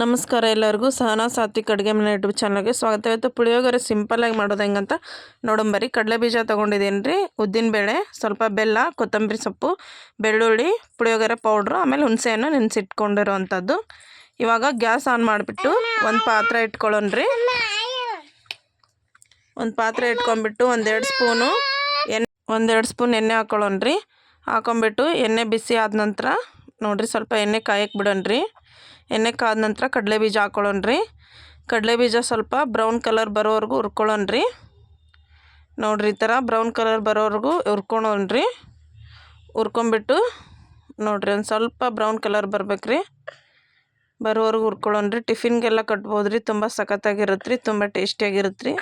ನಮಸ್ಕಾರ ಎಲ್ಲರಿಗೂ. ಸಹನಾ ಸಾತ್ವಿಕ್ ಅಡುಗೆ ಮನೆ ಯೂಟ್ಯೂಬ್ ಚಾನಲ್ಗೆ ಸ್ವಾಗತ. ಇವತ್ತು ಪುಳಿಯೋಗರೆ ಸಿಂಪಲ್ಲಾಗಿ ಮಾಡೋದು ಹೆಂಗಂತ ನೋಡಂಬರಿ. ಕಡಲೆ ಬೀಜ ತೊಗೊಂಡಿದ್ದೀನಿ ರೀ ಉದ್ದಿನಬೇಳೆ ಸ್ವಲ್ಪ ಬೆಲ್ಲ, ಕೊತ್ತಂಬರಿ ಸೊಪ್ಪು, ಬೆಳ್ಳುಳ್ಳಿ, ಪುಳಿಯೋಗರೆ ಪೌಡ್ರು ಆಮೇಲೆ ಹುಣಸೆಯನ್ನು ನೆನೆಸಿಟ್ಕೊಂಡಿರುವಂಥದ್ದು. ಇವಾಗ ಗ್ಯಾಸ್ ಆನ್ ಮಾಡಿಬಿಟ್ಟು ಒಂದು ಪಾತ್ರೆ ಇಟ್ಕೊಳ್ಳೋಣ್ರಿ. ಒಂದು ಪಾತ್ರೆ ಇಟ್ಕೊಂಡ್ಬಿಟ್ಟು ಒಂದೆರಡು ಸ್ಪೂನು ಎಣ್ಣೆ, ಒಂದೆರಡು ಸ್ಪೂನ್ ಎಣ್ಣೆ ಹಾಕೊಳ್ಳೋಣ್ರಿ. ಹಾಕೊಂಬಿಟ್ಟು ಎಣ್ಣೆ ಬಿಸಿ ಆದ ನಂತರ ನೋಡಿರಿ ಸ್ವಲ್ಪ ಎಣ್ಣೆ ಕಾಯಕ್ಕೆ ಬಿಡೋಣ್ರಿ. ಎಣ್ಣೆ ಕಾದ ನಂತರ ಕಡಲೆ ಬೀಜ ಹಾಕೊಳ್ಳೋಣ್ರಿ ಕಡಲೆ ಬೀಜ ಸ್ವಲ್ಪ ಬ್ರೌನ್ ಕಲರ್ ಬರೋವರೆಗೂ ಹುರ್ಕೊಳ್ಳೋಣ ರೀ. ನೋಡಿರಿ ಈ ಥರ ಬ್ರೌನ್ ಕಲರ್ ಬರೋವರೆಗೂ ಹುರ್ಕೊಳೋಣ್ರಿ ಹುರ್ಕೊಂಬಿಟ್ಟು ನೋಡಿರಿ ಒಂದು ಸ್ವಲ್ಪ ಬ್ರೌನ್ ಕಲರ್ ಬರ್ಬೇಕು ಬರೋವರೆಗೂ ಹುರ್ಕೊಳ್ಳೋಣ ರೀ. ಟಿಫಿನ್ಗೆಲ್ಲ ಕಟ್ಬೋದು ರೀ. ತುಂಬ ಸಖತ್ತಾಗಿರುತ್ತೆ ರೀ. ತುಂಬ ಟೇಸ್ಟಿಯಾಗಿರುತ್ತೆ ರೀ.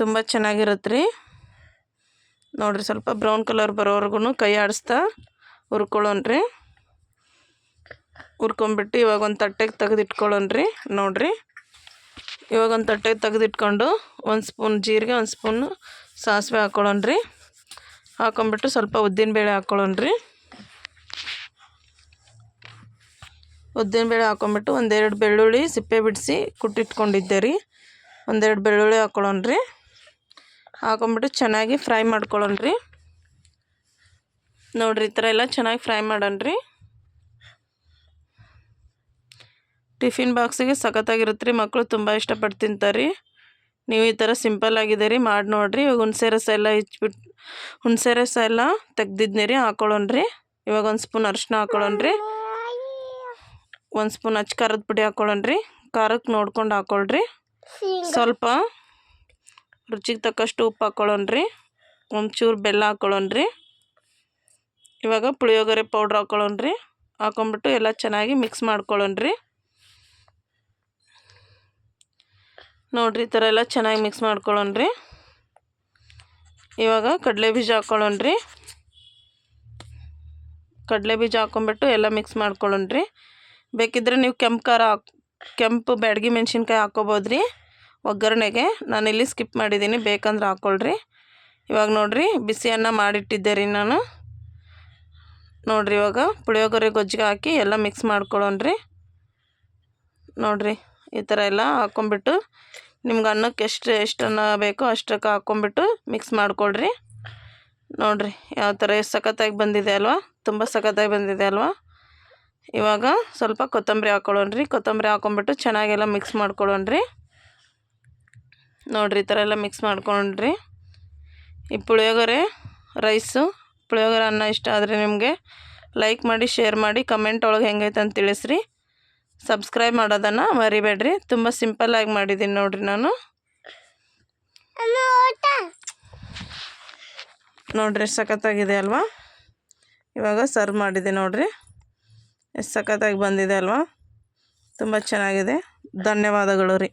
ತುಂಬ ಚೆನ್ನಾಗಿರುತ್ತೆ ರೀ. ನೋಡಿರಿ ಸ್ವಲ್ಪ ಬ್ರೌನ್ ಕಲರ್ ಬರೋವರೆಗೂ ಕೈ ಆಡಿಸ್ತಾ ಹುರ್ಕೊಳ್ಳೋಣ್ರಿ ಹುರ್ಕೊಂಬಿಟ್ಟು ಇವಾಗ ಒಂದು ತಟ್ಟೆಗೆ ತೆಗೆದಿಟ್ಕೊಳ್ಳೋಣ್ರಿ, ನೋಡಿರಿ. ಇವಾಗ ಒಂದು ತಟ್ಟೆಗೆ ತೆಗೆದಿಟ್ಕೊಂಡು ಒಂದು ಸ್ಪೂನ್ ಜೀರಿಗೆ, ಒಂದು ಸ್ಪೂನು ಸಾಸಿವೆ ಹಾಕ್ಕೊಳ್ಳೋಣ್ರಿ ಹಾಕೊಂಬಿಟ್ಟು ಸ್ವಲ್ಪ ಉದ್ದಿನಬೇಳೆ ಹಾಕ್ಕೊಳ್ಳೋಣ್ರಿ ಉದ್ದಿನಬೇಳೆ ಹಾಕೊಂಬಿಟ್ಟು ಒಂದೆರಡು ಬೆಳ್ಳುಳ್ಳಿ ಸಿಪ್ಪೆ ಬಿಡಿಸಿ ಕುಟ್ಟಿಟ್ಕೊಂಡಿದ್ದೆ ರೀ. ಒಂದೆರಡು ಬೆಳ್ಳುಳ್ಳಿ ಹಾಕ್ಕೊಳ್ಳೋಣ್ರಿ ಹಾಕೊಂಬಿಟ್ಟು ಚೆನ್ನಾಗಿ ಫ್ರೈ ಮಾಡ್ಕೊಳ್ಳೋಣ್ರಿ. ನೋಡಿರಿ, ಈ ಥರ ಎಲ್ಲ ಚೆನ್ನಾಗಿ ಫ್ರೈ ಮಾಡೋಣ್ರಿ. ಟಿಫಿನ್ ಬಾಕ್ಸಿಗೆ ಸಖತ್ತಾಗಿರುತ್ತೆ ರೀ. ಮಕ್ಕಳು ತುಂಬ ಇಷ್ಟಪಟ್ಟು ತಿಂತಾರೆ ರೀ. ನೀವು ಈ ಥರ ಸಿಂಪಲ್ ಆಗಿದೆ ರೀ. ಮಾಡಿ ನೋಡಿರಿ. ಇವಾಗ ಹುಣಸೆ ರಸ ಎಲ್ಲ ಹೆಚ್ಚಿಬಿಟ್ಟು ಹುಣಸೆ ರಸ ಎಲ್ಲ ತೆಗ್ದಿದ್ನಿ ರೀ ಹಾಕೊಳ್ಳೋಣ್ರಿ ಇವಾಗ ಒಂದು ಸ್ಪೂನ್ ಅರಿಶಿನ ಹಾಕೊಳ್ಳೋಣ್ರಿ ಒಂದು ಸ್ಪೂನ್ ಹಚ್ಚ ಖಾರದ ಪುಡಿ ಹಾಕೊಳ್ಳೋಣ್ರಿ ಖಾರಕ್ಕೆ ನೋಡ್ಕೊಂಡು ಹಾಕೊಳ್ರಿ ಸ್ವಲ್ಪ ರುಚಿಗೆ ತಕ್ಕಷ್ಟು ಉಪ್ಪು ಹಾಕೊಳ್ಳೋಣ್ರಿ ಒಂಚೂರು ಬೆಲ್ಲ ಹಾಕೊಳ್ಳೋಣ್ರಿ ಇವಾಗ ಪುಳಿಯೋಗರೆ ಪೌಡ್ರ್ ಹಾಕೊಳ್ಳೋಣ್ರಿ ಹಾಕೊಂಬಿಟ್ಟು ಎಲ್ಲ ಚೆನ್ನಾಗಿ ಮಿಕ್ಸ್ ಮಾಡ್ಕೊಳ್ಳೋಣ್ರಿ ನೋಡಿರಿ, ಈ ಥರ ಎಲ್ಲ ಚೆನ್ನಾಗಿ ಮಿಕ್ಸ್ ಮಾಡ್ಕೊಳ್ಳೋಣ್ರಿ. ಇವಾಗ ಕಡಲೆ ಬೀಜ ಹಾಕ್ಕೊಳ್ಳೋಣ್ರಿ ಕಡಲೆ ಬೀಜ ಹಾಕ್ಕೊಂಬಿಟ್ಟು ಎಲ್ಲ ಮಿಕ್ಸ್ ಮಾಡ್ಕೊಳ್ಳೋಣ್ರಿ. ಬೇಕಿದ್ರೆ ನೀವು ಕೆಂಪು ಖಾರ ಹಾಕ್, ಕೆಂಪು ಬ್ಯಾಡಗಿ ಮೆಣಸಿನ್ಕಾಯಿ ಹಾಕ್ಕೋಬೋದ್ರಿ. ಒಗ್ಗರಣೆಗೆ ಇಲ್ಲಿ ಸ್ಕಿಪ್ ಮಾಡಿದ್ದೀನಿ, ಬೇಕಂದ್ರೆ ಹಾಕ್ಕೊಳ್ರಿ ಇವಾಗ ನೋಡಿರಿ, ಬಿಸಿ ಅನ್ನ ಮಾಡಿಟ್ಟಿದ್ದೆ ರೀ ನಾನು. ನೋಡಿರಿ ಇವಾಗ ಪುಳಿಯೋಗರೆ ಗೊಜ್ಜಿಗೆ ಹಾಕಿ ಎಲ್ಲ ಮಿಕ್ಸ್ ಮಾಡ್ಕೊಳ್ಳೋಣ್ರಿ. ನೋಡಿರಿ. ಈ ಥರ ಎಲ್ಲ ಹಾಕ್ಕೊಂಬಿಟ್ಟು ನಿಮ್ಗೆ ಅನ್ನಕ್ಕೆ ಎಷ್ಟು ಎಷ್ಟನ್ನು ಬೇಕೋ ಅಷ್ಟಕ್ಕೆ ಹಾಕ್ಕೊಂಬಿಟ್ಟು ಮಿಕ್ಸ್ ಮಾಡಿಕೊಳ್ರಿ. ನೋಡಿರಿ, ಯಾವ ಥರ ಎಷ್ಟು ಸಖತ್ತಾಗಿ ಬಂದಿದೆ ಅಲ್ವಾ? ತುಂಬ ಸಖತ್ತಾಗಿ ಬಂದಿದೆ ಅಲ್ವಾ? ಇವಾಗ ಸ್ವಲ್ಪ ಕೊತ್ತಂಬರಿ ಹಾಕ್ಕೊಳ್ಳೋಣ್ರಿ ಕೊತ್ತಂಬರಿ ಹಾಕ್ಕೊಂಬಿಟ್ಟು ಚೆನ್ನಾಗೆಲ್ಲ ಮಿಕ್ಸ್ ಮಾಡ್ಕೊಳ್ಳೋಣ್ರಿ. ನೋಡಿರಿ, ಈ ಥರ ಎಲ್ಲ ಮಿಕ್ಸ್ ಮಾಡ್ಕೊಂಡ್ರಿ ಈ ಪುಳಿಯೋಗರೆ ರೈಸು ಪುಳಿಯೋಗರೆ ಅನ್ನ ಇಷ್ಟ ಆದರೆ ನಿಮಗೆ ಲೈಕ್ ಮಾಡಿ ಶೇರ್ ಮಾಡಿ ಕಮೆಂಟ್ ಒಳಗೆ ಹೆಂಗೈತೆ ಅಂತ ತಿಳಿಸ್ರಿ. ಸಬ್ಸ್ಕ್ರೈಬ್ ಮಾಡೋದನ್ನು ಮರಿಬೇಡ್ರಿ. ತುಂಬ ಸಿಂಪಲ್ಲಾಗಿ ಮಾಡಿದ್ದೀನಿ ನೋಡಿರಿ ನಾನು. ನೋಡ್ರಿ ಎಷ್ಟು ಸಖತ್ತಾಗಿದೆ ಅಲ್ವಾ? ಇವಾಗ ಸರ್ವ್ ಮಾಡಿದೆ ನೋಡಿರಿ. ಎಷ್ಟು ಸಖತ್ತಾಗಿ ಬಂದಿದೆ ಅಲ್ವಾ? ತುಂಬ ಚೆನ್ನಾಗಿದೆ. ಧನ್ಯವಾದಗಳು ರೀ.